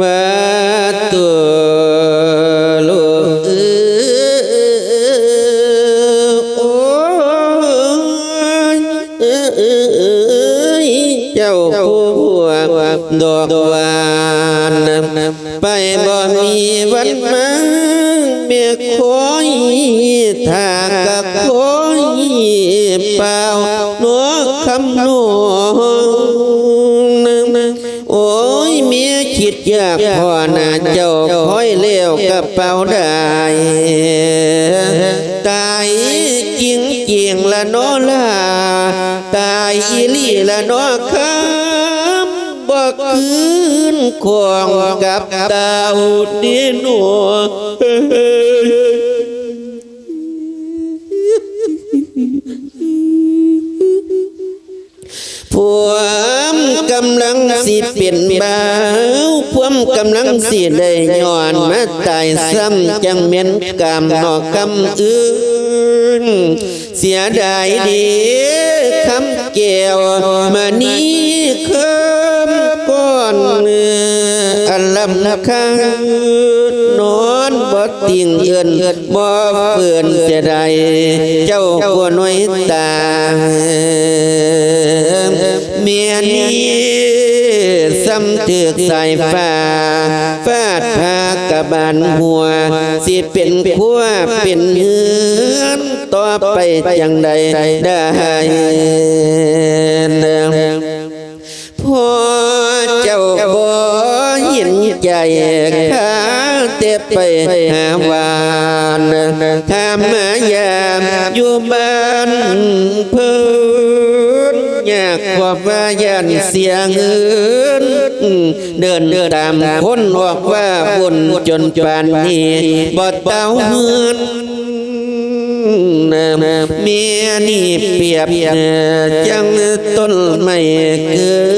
ว่าตัวลูเอ้ยโอ้ยเจ้าผู้ดอกหวานไปบ่มีวันมาเมียคอยถ้ากะคอยเปล่าหนัวคำนว เป๋าได้ตายจริงจริงละนอล่ะตายอีลีละนอคำบ่คืนควงกับดาวดีหนัวพว กำลังสิเป็นบ่าวพวมกำลังสิได้ย้อนมาตายซ้ำจังเม็นกรรมนอกคำอื่น เสียดายดีคำแก้วมานี้คำก้อนอันลำคังนอนบ่ติงเอินบ่เปื่อนเสียดายเจ้ากัวน้อยตาเมียนี้ำเถือกสายฟ้าฟาดพากระบาลหัว สิเป็นผัวเป็นเฮือนต่อไปจังใดได้พ่อเจ้าบ่ยินใจข้าเตะไปหาวานทำมายามอยู่บ้านเพิ่อ ยากว่าว่ายันเสียเงินเดินเดินตามคนออกว่าบุญจนปานนี้บ่เต้าเฮือนเมียนี่เปียบจังต้นไม่คือลำใบไก่ต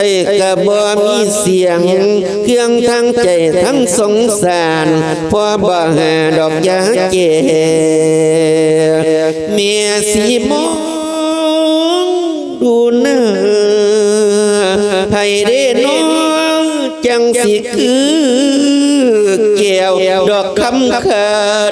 ยสิเมียกซอยหามเมียนี่จำน้องมึงบ่เด้อไอ้กะบ่มีเสียง เครื่องทั้งใจทั้งสงสารพอบ่หาดอกยาเจเมียสีมองดูหน้าให้ได้น้องจังสิคือแก้วดอกคำขา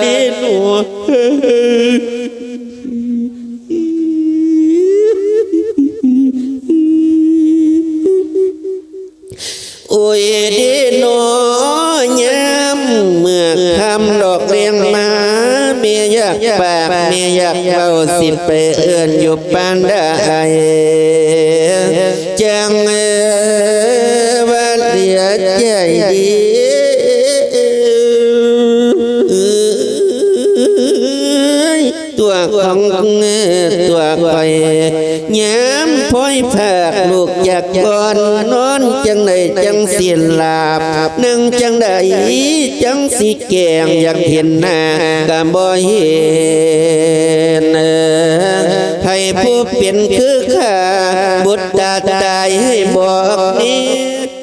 เด้หนั ปานได้จังเอว่าเดียใจดีตัวของตัวคอยย้ำพ้อยแผกลู กอยากก่อนนอนจังใดจังสีลาบนั่งจังใดจังสิแกงอยากเห็นหน้ากะบ่เห็นให้ผู้เป็นคือข้าบุตรตาตายให้บอกนี้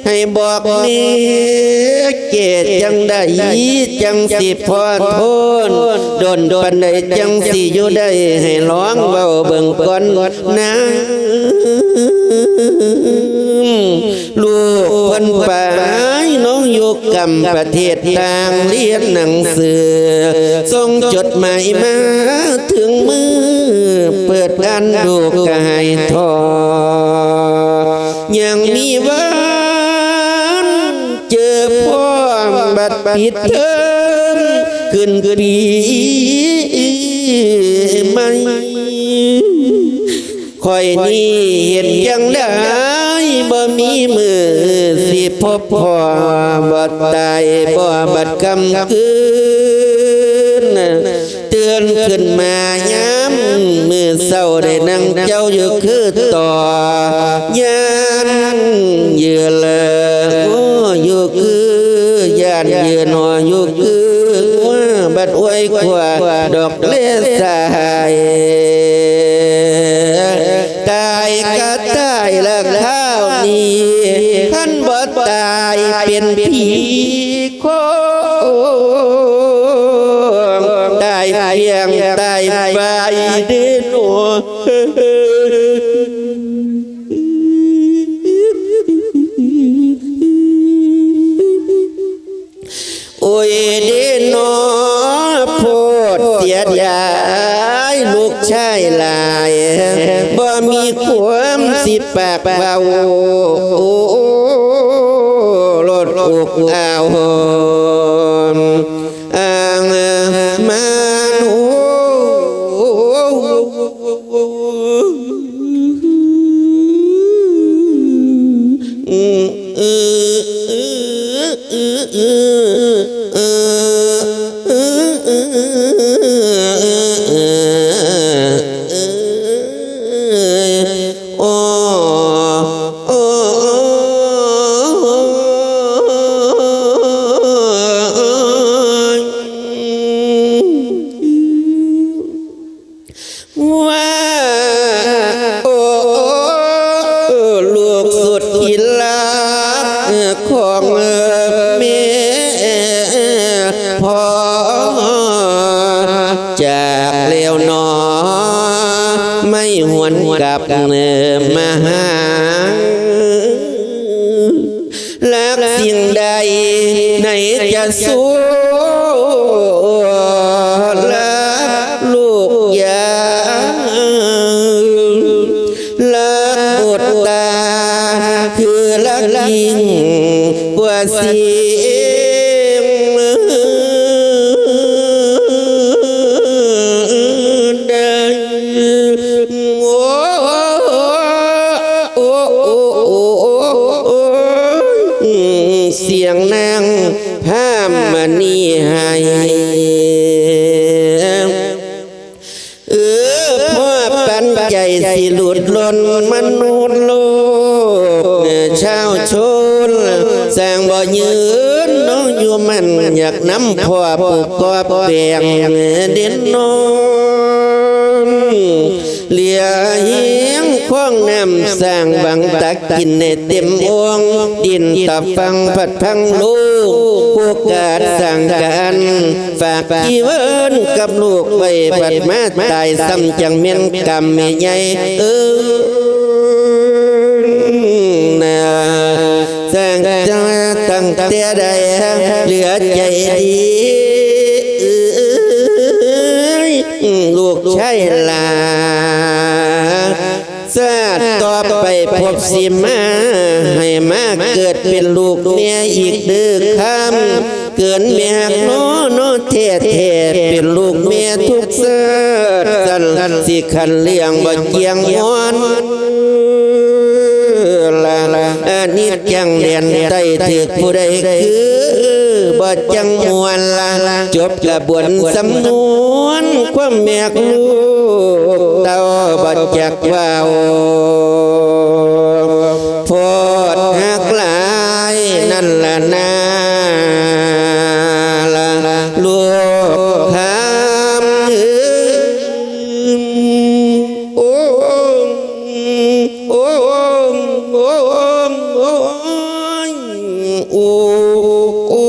ให้บอกนี้เกตจังใดจังสิพอโทนโดนปันใดจังสิอยู่ได้ให้ร้องเบาเบิ่งก่อนนะ ลูกเพิ่นไปน้องอยู่กำประเทศต่างเรียนหนังสือส่งจดหมายมาถึงมือ เปิดอ่านดูกายทอยังมีวันเจอพ่อบัดปิดเทอมขึ้นปีใหม่คอยนี่ พ่อบัดตายบ่บัดกำคืนเตือนขึ้นมาย้ำมือเศร้าได้นั่งเจ้าอยู่คือต่อยานเยือเลยโอ้อยู่คือยานเยือหนออยู่คือว่าบัดอวยกว่าดอกเลสายตายก็ตายแล้วข้าวนี้ท่านบ่ตาย เป็นผีโคงตายเพียงตายไปเดินโอโอ้ยเดนอโพดเสียดายลูกชายลายบ่มีความสิบปากเบา ถอ หวนกลับมาหารักสิ่งใดไหนจะสู้รักลูกยารักบทตาคือรักยิ่งกว่าสี เสียงนางพามณีให้เออพ่อปันใจสิหลุดล้นมนุษย์โลกชาวชนสร้างบ่ยืนน้องอยู่มันอยากน้ำพ่อปลูกกอบแปลงเด่นนอน เหลียเหียงคว้างน้ำสร้างบังตักกินในเต็มองดินตับฟังผัดพังลูกผู้กาดสั่งกันฝากจีเวินกับลูกไว้ผัดมาตายซ้ำจังเมียนกรรมไม่ใหญ่เออนะสร้างจังตั้งแต่ใดเหลือใจดี ลายลาสาต่อไปพบสิมา ให้มาเกิดเป็นลูกเมียอีกดือคำเกินเมียโนโนเทเทเป็นลูกเมียทุกเสิร์สันสิขันเลี้ยงบ่เจียงย้อนละอันนี้จังเรียนใจถือผู้ใดคือบ่จังมวนละจบกระบวนสำนวนความแมกลู เต้าบ่จักว่าวโพดหักหลายนั่นละนาละลูกคำยืนโอ้โอ้โอ้โอ้โอ้